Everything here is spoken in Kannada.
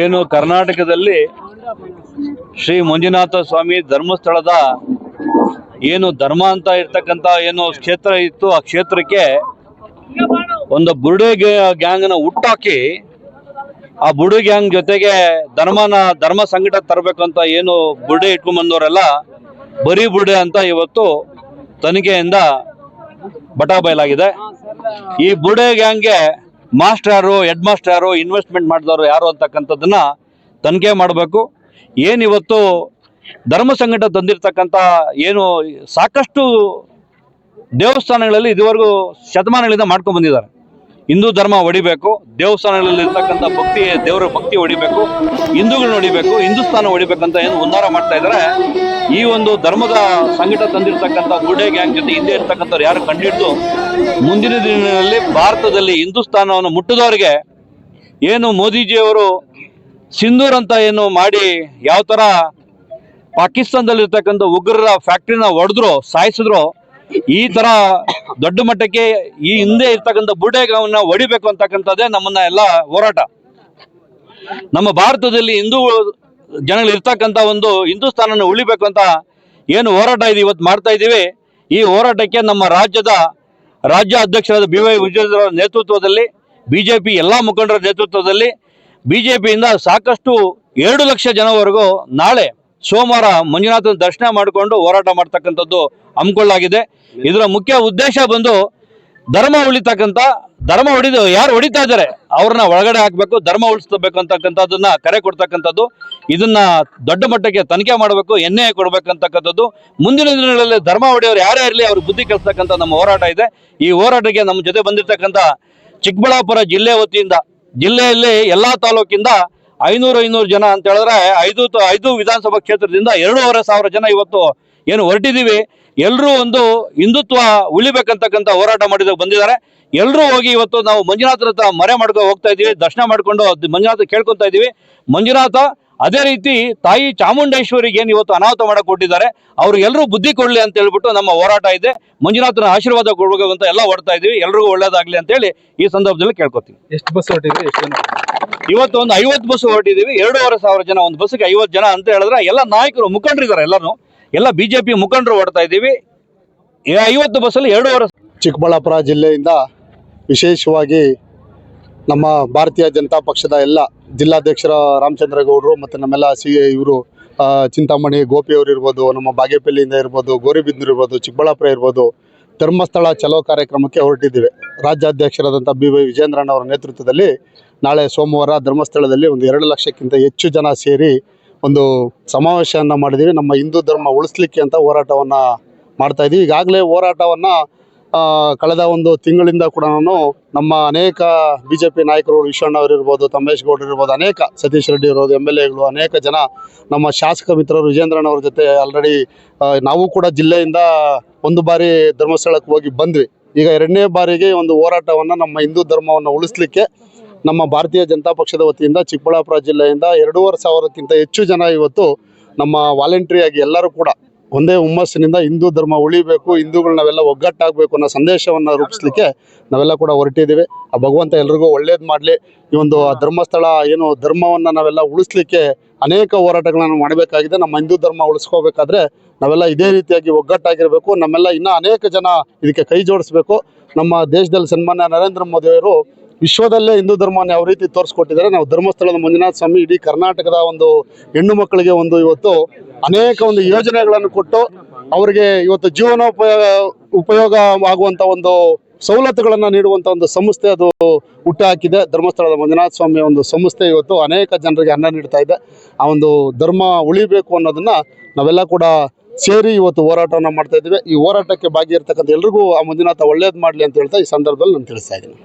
ಏನು ಕರ್ನಾಟಕದಲ್ಲಿ ಶ್ರೀ ಮಂಜುನಾಥ ಸ್ವಾಮಿ ಧರ್ಮಸ್ಥಳದ ಏನು ಧರ್ಮ ಅಂತ ಇರ್ತಕ್ಕಂಥ ಏನು ಕ್ಷೇತ್ರ ಇತ್ತು, ಆ ಕ್ಷೇತ್ರಕ್ಕೆ ಒಂದು ಬುರುಡೆ ಗ್ಯಾಂಗ್ನ ಹುಟ್ಟಾಕಿ ಆ ಬುಡು ಗ್ಯಾಂಗ್ ಜೊತೆಗೆ ಧರ್ಮನ, ಧರ್ಮ ಸಂಘಟ ತರಬೇಕು ಅಂತ ಏನು ಬುರುಡೆ ಇಟ್ಕೊಂಡ್ ಬಂದವರೆಲ್ಲ ಬರೀ ಬುರುಡೆ ಅಂತ ಇವತ್ತು ತನಿಖೆಯಿಂದ ಬಟಾ ಬಯಲಾಗಿದೆ ಈ ಬುಡೆ ಗ್ಯಾಂಗ್ಗೆ ಮಾಸ್ಟರ್ ಯಾರು ಹೆಡ್ ಮಾಸ್ಟರ್ ಯಾರು ಇನ್ವೆಸ್ಟ್ಮೆಂಟ್ ಮಾಡಿದವರು ಯಾರು ಅಂತಕ್ಕಂಥದ್ದನ್ನ ತನಿಖೆ ಮಾಡಬೇಕು. ಏನಿವತ್ತು ಧರ್ಮ ಸಂಘಟ ತಂದಿರತಕ್ಕಂಥ ಏನು ಸಾಕಷ್ಟು ದೇವಸ್ಥಾನಗಳಲ್ಲಿ ಇದುವರೆಗೂ ಶತಮಾನಗಳಿಂದ ಮಾಡ್ಕೊಂಡು ಬಂದಿದ್ದಾರೆ. ಹಿಂದೂ ಧರ್ಮ ಹೊಡಿಬೇಕು ದೇವಸ್ಥಾನಗಳಲ್ಲಿ ಇರ್ತಕ್ಕಂಥ ಭಕ್ತಿ, ದೇವರ ಭಕ್ತಿ ಹೊಡಿಬೇಕು ಹಿಂದೂಗಳನ್ನ ಹೊಡಿಬೇಕು ಹಿಂದೂಸ್ತಾನ ಹೊಡಿಬೇಕಂತ ಏನು ಉದ್ಧಾರ ಮಾಡ್ತಾ ಇದ್ದಾರೆ ಈ ಒಂದು ಧರ್ಮದ ಸಂಘಟ ತಂದಿರತಕ್ಕಂಥ ಬುಡೆ ಗ್ಯಾಂಗ್ ಜೊತೆ ಹಿಂದೆ ಇರ್ತಕ್ಕಂಥವ್ರು ಯಾರು ಕಂಡಿಡ್ದು, ಮುಂದಿನ ದಿನಗಳಲ್ಲಿ ಭಾರತದಲ್ಲಿ ಹಿಂದೂಸ್ತಾನವನ್ನು ಮುಟ್ಟಿದವರಿಗೆ ಏನು ಮೋದಿಜಿಯವರು ಸಿಂಧೂರ್ ಅಂತ ಏನು ಮಾಡಿ ಯಾವ ಥರ ಪಾಕಿಸ್ತಾನದಲ್ಲಿರ್ತಕ್ಕಂಥ ಉಗ್ರರ ಫ್ಯಾಕ್ಟ್ರಿನ ಹೊಡೆದ್ರು ಸಾಯಿಸಿದ್ರು ಈ ತರ ದೊಡ್ಡ ಮಟ್ಟಕ್ಕೆ ಈ ಹಿಂದೆ ಇರ್ತಕ್ಕಂಥ ಬುಡೆಗವನ್ನ ಹೊಡಿಬೇಕು ಅಂತಕ್ಕಂಥದ್ದೇ ನಮ್ಮನ್ನ ಎಲ್ಲ ಹೋರಾಟ. ನಮ್ಮ ಭಾರತದಲ್ಲಿ ಹಿಂದೂ ಜನಗಳು ಇರ್ತಕ್ಕಂಥ ಒಂದು ಹಿಂದೂಸ್ತಾನನ ಉಳಿಬೇಕು ಅಂತ ಏನು ಹೋರಾಟ ಇದೆ ಇವತ್ತು ಮಾಡ್ತಾ ಇದ್ದೀವಿ. ಈ ಹೋರಾಟಕ್ಕೆ ನಮ್ಮ ರಾಜ್ಯದ ರಾಜ್ಯ ಅಧ್ಯಕ್ಷರಾದ ಬಿ ವೈ ವಿಜಯೇಂದ್ರ ನೇತೃತ್ವದಲ್ಲಿ, ಬಿಜೆಪಿ ಎಲ್ಲ ಮುಖಂಡರ ನೇತೃತ್ವದಲ್ಲಿ, ಬಿಜೆಪಿಯಿಂದ ಸಾಕಷ್ಟು ಎರಡು ಲಕ್ಷ ಜನವರೆಗೂ ನಾಳೆ ಸೋಮವಾರ ಮಂಜುನಾಥನ ದರ್ಶನ ಮಾಡಿಕೊಂಡು ಹೋರಾಟ ಮಾಡ್ತಕ್ಕಂಥದ್ದು ಹಮ್ಮಿಕೊಳ್ಳಲಾಗಿದೆ. ಇದರ ಮುಖ್ಯ ಉದ್ದೇಶ ಬಂದು ಧರ್ಮ ಉಳಿತಕ್ಕಂಥ, ಧರ್ಮ ಹೊಡಿದು ಯಾರು ಹೊಡಿತಾ ಇದ್ದಾರೆ ಅವ್ರನ್ನ ಒಳಗಡೆ ಹಾಕಬೇಕು, ಧರ್ಮ ಉಳಿಸ್ಬೇಕು ಅಂತಕ್ಕಂಥದ್ದನ್ನ ಕರೆ ಕೊಡ್ತಕ್ಕಂಥದ್ದು, ಇದನ್ನ ದೊಡ್ಡ ಮಟ್ಟಕ್ಕೆ ತನಿಖೆ ಮಾಡಬೇಕು ಎನ್ ಐ ಕೊಡ್ಬೇಕಂತಕ್ಕಂಥದ್ದು. ಮುಂದಿನ ದಿನಗಳಲ್ಲಿ ಧರ್ಮ ಹೊಡೆಯವರು ಯಾರೇ ಇರಲಿ ಅವ್ರಿಗೆ ಬುದ್ಧಿ ಕಲಿಸ್ತಕ್ಕಂಥ ನಮ್ಮ ಹೋರಾಟ ಇದೆ. ಈ ಹೋರಾಟಕ್ಕೆ ನಮ್ಮ ಜೊತೆ ಬಂದಿರತಕ್ಕಂಥ ಚಿಕ್ಕಬಳ್ಳಾಪುರ ಜಿಲ್ಲೆ ವತಿಯಿಂದ, ಜಿಲ್ಲೆಯಲ್ಲಿ ಎಲ್ಲಾ ತಾಲೂಕಿಂದ ಐನೂರು ಐನೂರು ಜನ ಅಂತ ಹೇಳಿದ್ರೆ ಐದು ಐದು ವಿಧಾನಸಭಾ ಕ್ಷೇತ್ರದಿಂದ ಎರಡೂವರೆ ಸಾವಿರ ಜನ ಇವತ್ತು ಏನು ಹೊರಟಿದ್ದೀವಿ. ಎಲ್ಲರೂ ಒಂದು ಹಿಂದುತ್ವ ಉಳಿಬೇಕಂತಕ್ಕಂಥ ಹೋರಾಟ ಮಾಡಿದ ಬಂದಿದ್ದಾರೆ. ಎಲ್ಲರೂ ಹೋಗಿ ಇವತ್ತು ನಾವು ಮಂಜುನಾಥರ ಹತ್ರ ಮರೆ ಮಾಡ್ಕೊಂಡು ಹೋಗ್ತಾ ಇದ್ದೀವಿ, ದರ್ಶನ ಮಾಡಿಕೊಂಡು ಮಂಜುನಾಥ ಕೇಳ್ಕೊತಾ ಇದ್ದೀವಿ. ಮಂಜುನಾಥ ಅದೇ ರೀತಿ ತಾಯಿ ಚಾಮುಂಡೇಶ್ವರಿಗೆ ಏನು ಇವತ್ತು ಅನಾಹುತ ಮಾಡಕ್ ಕೊಟ್ಟಿದ್ದಾರೆ. ಅವ್ರಿಗೆಲ್ಲರೂ ಬುದ್ಧಿ ಕೊಡ್ಲಿ ಅಂತ ಹೇಳ್ಬಿಟ್ಟು ನಮ್ಮ ಹೋರಾಟ ಇದೆ. ಮಂಜುನಾಥನ ಆಶೀರ್ವಾದ ಕೊಡಬೇಕು ಅಂತ ಎಲ್ಲ ಹೊಡ್ತಾ ಇದೀವಿ ಎಲ್ರಿಗೂ ಒಳ್ಳೇದಾಗ್ಲಿ ಅಂತ ಹೇಳಿ ಈ ಸಂದರ್ಭದಲ್ಲಿ ಕೇಳ್ಕೊತೀವಿ ಎಷ್ಟು ಬಸ್ ಹೊಟ್ಟಿದ್ರಿ ಎಷ್ಟು ಇವತ್ತು ಒಂದು ಐವತ್ತು ಬಸ್ ಹೊರಟಿದ್ದೀವಿ, ಎರಡೂವರೆ ಸಾವಿರ ಜನ ಒಂದು ಬಸ್ಗೆ ಐವತ್ತು ಜನ ಅಂತ ಹೇಳಿದ್ರೆ ಎಲ್ಲ ನಾಯಕರು ಮುಖಂಡರು ಇದ್ದಾರೆ ಎಲ್ಲರೂ ಎಲ್ಲ ಬಿಜೆಪಿ ಮುಖಂಡರು ಓಡ್ತಾ ಇದ್ದೀವಿ. ಐವತ್ತು ಬಸ್ಸಲ್ಲಿ ಎರಡೂವರೆ ಚಿಕ್ಕಬಳ್ಳಾಪುರ ಜಿಲ್ಲೆಯಿಂದ ವಿಶೇಷವಾಗಿ ನಮ್ಮ ಭಾರತೀಯ ಜನತಾ ಪಕ್ಷದ ಎಲ್ಲ ಜಿಲ್ಲಾಧ್ಯಕ್ಷರ ರಾಮಚಂದ್ರಗೌಡರು ಮತ್ತು ನಮ್ಮೆಲ್ಲ ಸಿ ಇವರು ಚಿಂತಾಮಣಿ ಗೋಪಿಯವರು ಇರ್ಬೋದು, ನಮ್ಮ ಬಾಗೇಪಲ್ಲಿಯಿಂದ ಇರ್ಬೋದು, ಗೋರಿಬಿದ್ನೂರು ಇರ್ಬೋದು, ಚಿಕ್ಕಬಳ್ಳಾಪುರ ಇರ್ಬೋದು, ಧರ್ಮಸ್ಥಳ ಚಲೋ ಕಾರ್ಯಕ್ರಮಕ್ಕೆ ಹೊರಟಿದ್ದೇವೆ. ರಾಜ್ಯಾಧ್ಯಕ್ಷರಾದಂಥ ಬಿ ವೈ ವಿಜೇಂದ್ರಣ್ಣ ಅವರ ನೇತೃತ್ವದಲ್ಲಿ ನಾಳೆ ಸೋಮವಾರ ಧರ್ಮಸ್ಥಳದಲ್ಲಿ ಒಂದು ಎರಡು ಲಕ್ಷಕ್ಕಿಂತ ಹೆಚ್ಚು ಜನ ಸೇರಿ ಒಂದು ಸಮಾವೇಶವನ್ನು ಮಾಡಿದ್ದೀವಿ. ನಮ್ಮ ಹಿಂದೂ ಧರ್ಮ ಉಳಿಸ್ಲಿಕ್ಕೆ ಅಂತ ಹೋರಾಟವನ್ನು ಮಾಡ್ತಾ ಇದ್ದೀವಿ ಈಗಾಗಲೇ ಹೋರಾಟವನ್ನು ಕಳೆದ ಒಂದು ತಿಂಗಳಿಂದ ಕೂಡ ನಾನು ನಮ್ಮ ಅನೇಕ ಬಿ ಜೆ ಪಿ ನಾಯಕರು ವಿಶ್ವಣ್ಣ ಅವರು ಇರ್ಬೋದು, ತಮ್ಮೇಶ್ ಗೌಡ್ರು ಇರ್ಬೋದು, ಅನೇಕ ಸತೀಶ್ ರೆಡ್ಡಿ ಇರ್ಬೋದು ಎಂ ಎಲ್ ಎಗಳು ಅನೇಕ ಜನ ನಮ್ಮ ಶಾಸಕ ಮಿತ್ರರು ವಿಜೇಂದ್ರಣ್ಣ ಅವ್ರ ಜೊತೆ ಆಲ್ರೆಡಿ ನಾವು ಕೂಡ ಜಿಲ್ಲೆಯಿಂದ ಒಂದು ಬಾರಿ ಧರ್ಮಸ್ಥಳಕ್ಕೆ ಹೋಗಿ ಬಂದ್ವಿ. ಈಗ ಎರಡನೇ ಬಾರಿಗೆ ಒಂದು ಹೋರಾಟವನ್ನು ನಮ್ಮ ಹಿಂದೂ ಧರ್ಮವನ್ನು ಉಳಿಸ್ಲಿಕ್ಕೆ ನಮ್ಮ ಭಾರತೀಯ ಜನತಾ ಪಕ್ಷದ ವತಿಯಿಂದ ಚಿಕ್ಕಬಳ್ಳಾಪುರ ಜಿಲ್ಲೆಯಿಂದ ಎರಡೂವರೆ ಸಾವಿರಕ್ಕಿಂತ ಹೆಚ್ಚು ಜನ ಇವತ್ತು ನಮ್ಮ ವಾಲಂಟ್ರಿಯಾಗಿ ಎಲ್ಲರೂ ಕೂಡ ಒಂದೇ ಹುಮ್ಮಸ್ಸಿನಿಂದ ಹಿಂದೂ ಧರ್ಮ ಉಳಿಬೇಕು, ಹಿಂದೂಗಳು ನಾವೆಲ್ಲ ಒಗ್ಗಟ್ಟಾಗಬೇಕು ಅನ್ನೋ ಸಂದೇಶವನ್ನು ರೂಪಿಸ್ಲಿಕ್ಕೆ ನಾವೆಲ್ಲ ಕೂಡ ಹೊರಟಿದ್ದೀವಿ. ಆ ಭಗವಂತ ಎಲ್ರಿಗೂ ಒಳ್ಳೇದು ಮಾಡಲಿ. ಈ ಒಂದು ಧರ್ಮಸ್ಥಳ ಏನು ಧರ್ಮವನ್ನು ನಾವೆಲ್ಲ ಉಳಿಸ್ಲಿಕ್ಕೆ ಅನೇಕ ಹೋರಾಟಗಳನ್ನು ಮಾಡಬೇಕಾಗಿದೆ. ನಮ್ಮ ಹಿಂದೂ ಧರ್ಮ ಉಳಿಸ್ಕೋಬೇಕಾದ್ರೆ ನಾವೆಲ್ಲ ಇದೇ ರೀತಿಯಾಗಿ ಒಗ್ಗಟ್ಟಾಗಿರಬೇಕು. ನಮ್ಮೆಲ್ಲ ಇನ್ನೂ ಅನೇಕ ಜನ ಇದಕ್ಕೆ ಕೈ ಜೋಡಿಸ್ಬೇಕು. ನಮ್ಮ ದೇಶದಲ್ಲಿ ಸನ್ಮಾನ್ಯ ನರೇಂದ್ರ ಮೋದಿಯವರು ವಿಶ್ವದಲ್ಲೇ ಹಿಂದೂ ಧರ್ಮವನ್ನು ಯಾವ ರೀತಿ ತೋರಿಸ್ಕೊಟ್ಟಿದ್ದಾರೆ, ನಾವು ಧರ್ಮಸ್ಥಳದ ಮಂಜುನಾಥ ಸ್ವಾಮಿ ಇಡೀ ಕರ್ನಾಟಕದ ಒಂದು ಹೆಣ್ಣು ಮಕ್ಕಳಿಗೆ ಒಂದು ಇವತ್ತು ಅನೇಕ ಒಂದು ಯೋಜನೆಗಳನ್ನು ಕೊಟ್ಟು ಅವರಿಗೆ ಇವತ್ತು ಜೀವನೋಪಯೋಗ, ಉಪಯೋಗ ಆಗುವಂಥ ಒಂದು ಸವಲತ್ತುಗಳನ್ನು ನೀಡುವಂಥ ಒಂದು ಸಂಸ್ಥೆ ಅದು ಹುಟ್ಟುಹಾಕಿದೆ ಧರ್ಮಸ್ಥಳದ ಮಂಜುನಾಥ ಸ್ವಾಮಿ ಒಂದು ಸಂಸ್ಥೆ ಇವತ್ತು ಅನೇಕ ಜನರಿಗೆ ಅನ್ನ ನೀಡ್ತಾ ಇದೆ. ಆ ಒಂದು ಧರ್ಮ ಉಳಿಬೇಕು ಅನ್ನೋದನ್ನ ನಾವೆಲ್ಲ ಕೂಡ ಸೇರಿ ಇವತ್ತು ಹೋರಾಟವನ್ನು ಮಾಡ್ತಾ ಇದ್ದೀವಿ. ಈ ಹೋರಾಟಕ್ಕೆ ಭಾಗಿಯಿರ್ತಕ್ಕಂಥ ಎಲ್ರಿಗೂ ಆ ಮಂಜುನಾಥ ಒಳ್ಳೇದು ಮಾಡಲಿ ಅಂತ ಹೇಳ್ತಾ ಈ ಸಂದರ್ಭದಲ್ಲಿ ನಾನು ತಿಳಿಸ್ತಾ ಇದ್ದೀನಿ.